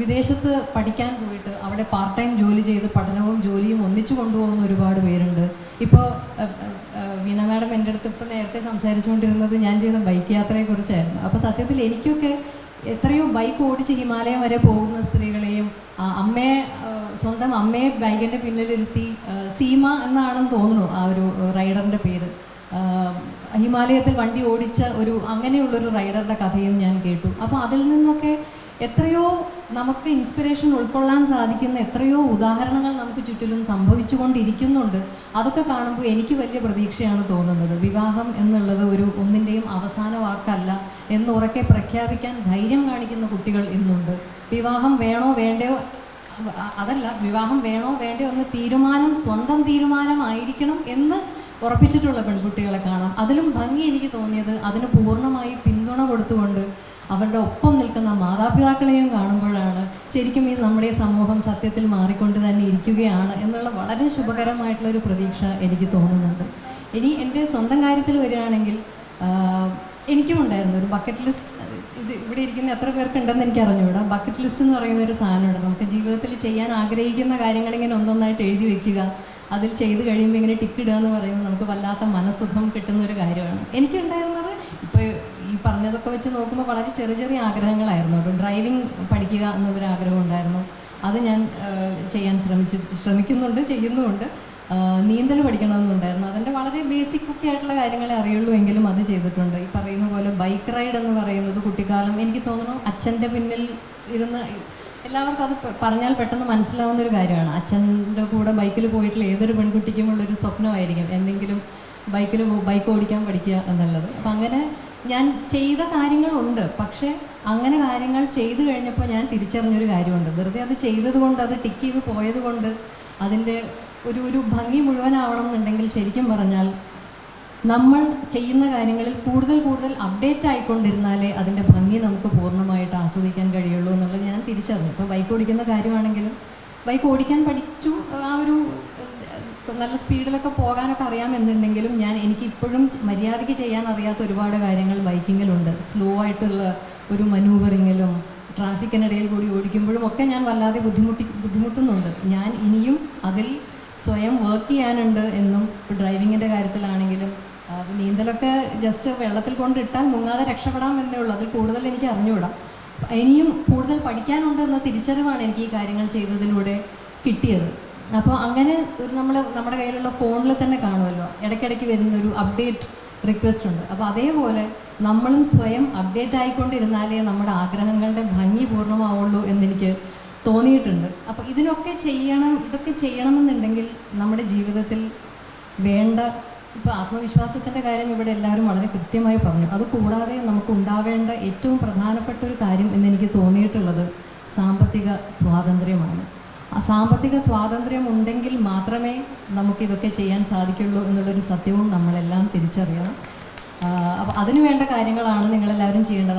വിദേശത്ത് പഠിക്കാൻ പോയിട്ട് അവിടെ പാർട്ട് ടൈം ജോലി ചെയ്ത് പഠനവും ജോലിയും ഒന്നിച്ചു കൊണ്ടുപോകുന്ന ഒരുപാട് പേരുണ്ട്. ഇപ്പോൾ വീണ മാഡം എന്റെ അടുത്ത് ഇപ്പോൾ നേരത്തെ സംസാരിച്ചുകൊണ്ടിരുന്നത് ഞാൻ ചെയ്യുന്ന ബൈക്ക് യാത്രയെക്കുറിച്ചായിരുന്നു അപ്പോൾ സത്യത്തിൽ എനിക്കൊക്കെ എത്രയോ ബൈക്ക് ഓടിച്ച് ഹിമാലയം വരെ പോകുന്ന സ്ത്രീകളെയും അമ്മയെ സ്വന്തം അമ്മയെ ബൈക്കിന്റെ പിന്നിലിരുത്തി സീമ എന്നാണെന്ന് തോന്നുന്നു ആ ഒരു റൈഡറിന്റെ പേര്. ഹിമാലയത്തിൽ വണ്ടി ഓടിച്ച ഒരു അങ്ങനെയുള്ളൊരു റൈഡറുടെ കഥയും ഞാൻ കേട്ടു. അപ്പോൾ അതിൽ നിന്നൊക്കെ എത്രയോ നമുക്ക് ഇൻസ്പിറേഷൻ ഉൾക്കൊള്ളാൻ സാധിക്കുന്ന എത്രയോ ഉദാഹരണങ്ങൾ നമുക്ക് ചുറ്റിലും സംഭവിച്ചുകൊണ്ടിരിക്കുന്നുണ്ട്. അതൊക്കെ കാണുമ്പോൾ എനിക്ക് വലിയ പ്രതീക്ഷയാണ് തോന്നുന്നത്. വിവാഹം എന്നുള്ളത് ഒരു ഒന്നിന്റെയും അവസാന വാക്കല്ല എന്ന് ഉറക്കെ പ്രഖ്യാപിക്കാൻ ധൈര്യം കാണിക്കുന്ന കുട്ടികൾ ഇന്നുണ്ട്. വിവാഹം വേണോ വേണ്ടയോ അതല്ല വിവാഹം വേണോ വേണ്ടയോ എന്ന് തീരുമാനം സ്വന്തം തീരുമാനമായിരിക്കണം എന്ന് ഉറപ്പിച്ചിട്ടുള്ള പെൺകുട്ടികളെ കാണാം. അതിലും ഭംഗി എനിക്ക് തോന്നിയത് അതിന് പൂർണമായി പിന്തുണ കൊടുത്തുകൊണ്ട് അവരുടെ ഒപ്പം നിൽക്കുന്ന മാതാപിതാക്കളെയും കാണുമ്പോഴാണ് ശരിക്കും ഈ നമ്മുടെ സമൂഹം സത്യത്തിൽ മാറിക്കൊണ്ട് തന്നെ ഇരിക്കുകയാണ് എന്നുള്ള വളരെ ശുഭകരമായിട്ടുള്ള ഒരു പ്രതീക്ഷ എനിക്ക് തോന്നുന്നുണ്ട്. ഇനി എന്റെ സ്വന്തം കാര്യത്തിൽ വരികയാണെങ്കിൽ എനിക്കും ഉണ്ടായിരുന്നു ഒരു ബക്കറ്റ് ലിസ്റ്റ് ഇത് ഇവിടെ ഇരിക്കുന്ന എത്ര പേർക്ക് ഉണ്ടെന്ന് എനിക്ക് അറിഞ്ഞുകൂടാ. ബക്കറ്റ് ലിസ്റ്റ് എന്ന് പറയുന്ന ഒരു സാധനമുണ്ട്. നമുക്ക് ജീവിതത്തിൽ ചെയ്യാൻ ആഗ്രഹിക്കുന്ന കാര്യങ്ങൾ ഇങ്ങനെ ഒന്നൊന്നായിട്ട് എഴുതി വെക്കുക. അതിൽ ചെയ്ത് കഴിയുമ്പോൾ ഇങ്ങനെ ടിക്കിടുക എന്ന് പറയുന്നത് നമുക്ക് വല്ലാത്ത മനസ്സുഖം കിട്ടുന്ന ഒരു കാര്യമാണ്. എനിക്കുണ്ടായ പറഞ്ഞതൊക്കെ വെച്ച് നോക്കുമ്പോൾ വളരെ ചെറിയ ചെറിയ ആഗ്രഹങ്ങളായിരുന്നു കേട്ടോ. ഡ്രൈവിംഗ് പഠിക്കുക എന്നൊരു ആഗ്രഹം ഉണ്ടായിരുന്നു. അത് ഞാൻ ചെയ്യാൻ ശ്രമിച്ചു ശ്രമിക്കുന്നുണ്ട് ചെയ്യുന്നുമുണ്ട്. നീന്തൽ പഠിക്കണമെന്നുണ്ടായിരുന്നു. അതിന്റെ വളരെ ബേസിക് ഒക്കെ ആയിട്ടുള്ള കാര്യങ്ങളെ അറിയുള്ളൂ എങ്കിലും അത് ചെയ്തിട്ടുണ്ട്. ഈ പറയുന്ന പോലെ ബൈക്ക് റൈഡ് എന്ന് പറയുന്നത് കുട്ടിക്കാലം എനിക്ക് തോന്നുന്നു അച്ഛന്റെ പിന്നിൽ ഇരുന്ന് എല്ലാവർക്കും അത് പറഞ്ഞാൽ പെട്ടെന്ന് മനസ്സിലാവുന്ന ഒരു കാര്യമാണ്. അച്ഛന്റെ കൂടെ ബൈക്കിൽ പോയിട്ടുള്ള ഏതൊരു പെൺകുട്ടിക്കും ഉള്ളൊരു സ്വപ്നമായിരിക്കും. എന്തെങ്കിലും ബൈക്കിൽ ബൈക്ക് ഓടിക്കാൻ പഠിക്കുക എന്നുള്ളത്. അപ്പം അങ്ങനെ ഞാൻ ചെയ്ത കാര്യങ്ങളുണ്ട്. പക്ഷേ അങ്ങനെ കാര്യങ്ങൾ ചെയ്തു കഴിഞ്ഞപ്പോൾ ഞാൻ തിരിച്ചറിഞ്ഞൊരു കാര്യമുണ്ട്. വെറുതെ അത് ചെയ്തത് കൊണ്ട് അത് ടിക്ക് ചെയ്ത് പോയത് കൊണ്ട് അതിന്റെ ഒരു ഒരു ഭംഗി മുഴുവനാവണം എന്നുണ്ടെങ്കിൽ ശരിക്കും പറഞ്ഞാൽ നമ്മൾ ചെയ്യുന്ന കാര്യങ്ങളിൽ കൂടുതൽ കൂടുതൽ അപ്ഡേറ്റ് ആയിക്കൊണ്ടിരുന്നാലേ അതിന്റെ ഭംഗി നമുക്ക് പൂർണമായിട്ട് ആസ്വദിക്കാൻ കഴിയുള്ളൂ എന്നുള്ളത് ഞാൻ തിരിച്ചറിഞ്ഞു. ഇപ്പോൾ ബൈക്ക് ഓടിക്കുന്ന കാര്യമാണെങ്കിലും ബൈക്ക് ഓടിക്കാൻ പഠിച്ചു ആ ഒരു നല്ല സ്പീഡിലൊക്കെ പോകാനൊക്കെ അറിയാമെന്നുണ്ടെങ്കിലും ഞാൻ ഇപ്പോഴും മര്യാദയ്ക്ക് ചെയ്യാൻ അറിയാത്ത ഒരുപാട് കാര്യങ്ങൾ ബൈക്കിങ്ങിലുണ്ട്. സ്ലോ ആയിട്ടുള്ള ഒരു മനൂവറിങ്ങിലും ട്രാഫിക്കിനിടയിൽ കൂടി ഓടിക്കുമ്പോഴും ഒക്കെ ഞാൻ വല്ലാതെ ബുദ്ധിമുട്ടി ബുദ്ധിമുട്ടുന്നുണ്ട്. ഞാൻ ഇനിയും അതിൽ സ്വയം വർക്ക് ചെയ്യാനുണ്ട് എന്നും ഇപ്പോൾ ഡ്രൈവിങ്ങിന്റെ കാര്യത്തിലാണെങ്കിലും നീന്തലൊക്കെ ജസ്റ്റ് വെള്ളത്തിൽ കൊണ്ടിട്ടാൽ മുങ്ങാതെ രക്ഷപ്പെടാം എന്നേ ഉള്ളൂ. അതിൽ കൂടുതൽ എനിക്ക് അറിഞ്ഞുകൂടാം ഇനിയും കൂടുതൽ പഠിക്കാനുണ്ട് എന്ന തിരിച്ചറിവാണ് എനിക്ക് ഈ കാര്യങ്ങൾ ചെയ്തതിലൂടെ കിട്ടിയത്. അപ്പോൾ അങ്ങനെ നമ്മൾ നമ്മുടെ കയ്യിലുള്ള ഫോണിൽ തന്നെ കാണുമല്ലോ. ഇടയ്ക്കിടയ്ക്ക് വരുന്ന ഒരു അപ്ഡേറ്റ് റിക്വസ്റ്റ് ഉണ്ട്. അപ്പോൾ അതേപോലെ നമ്മളും സ്വയം അപ്ഡേറ്റ് ആയിക്കൊണ്ടിരുന്നാലേ നമ്മുടെ ആഗ്രഹങ്ങളുടെ ഭംഗി പൂർണമാവുള്ളൂ എന്നെനിക്ക് തോന്നിയിട്ടുണ്ട്. അപ്പോൾ ഇതിനൊക്കെ ചെയ്യണം ഇതൊക്കെ ചെയ്യണമെന്നുണ്ടെങ്കിൽ നമ്മുടെ ജീവിതത്തിൽ വേണ്ട ഇപ്പോൾ ആത്മവിശ്വാസത്തിന്റെ കാര്യം ഇവിടെ എല്ലാവരും വളരെ കൃത്യമായി പറഞ്ഞു. അത് കൂടാതെ നമുക്ക് ഉണ്ടാവേണ്ട ഏറ്റവും പ്രധാനപ്പെട്ട ഒരു കാര്യം എന്നെനിക്ക് തോന്നിയിട്ടുള്ളത് സാമ്പത്തിക സ്വാതന്ത്ര്യമാണ്. സാമ്പത്തിക സ്വാതന്ത്ര്യം ഉണ്ടെങ്കിൽ മാത്രമേ നമുക്കിതൊക്കെ ചെയ്യാൻ സാധിക്കുള്ളൂ എന്നുള്ളൊരു സത്യവും നമ്മളെല്ലാം തിരിച്ചറിയണം. അപ്പോൾ അതിനു വേണ്ട കാര്യങ്ങളാണ് നിങ്ങളെല്ലാവരും ചെയ്യേണ്ടത്.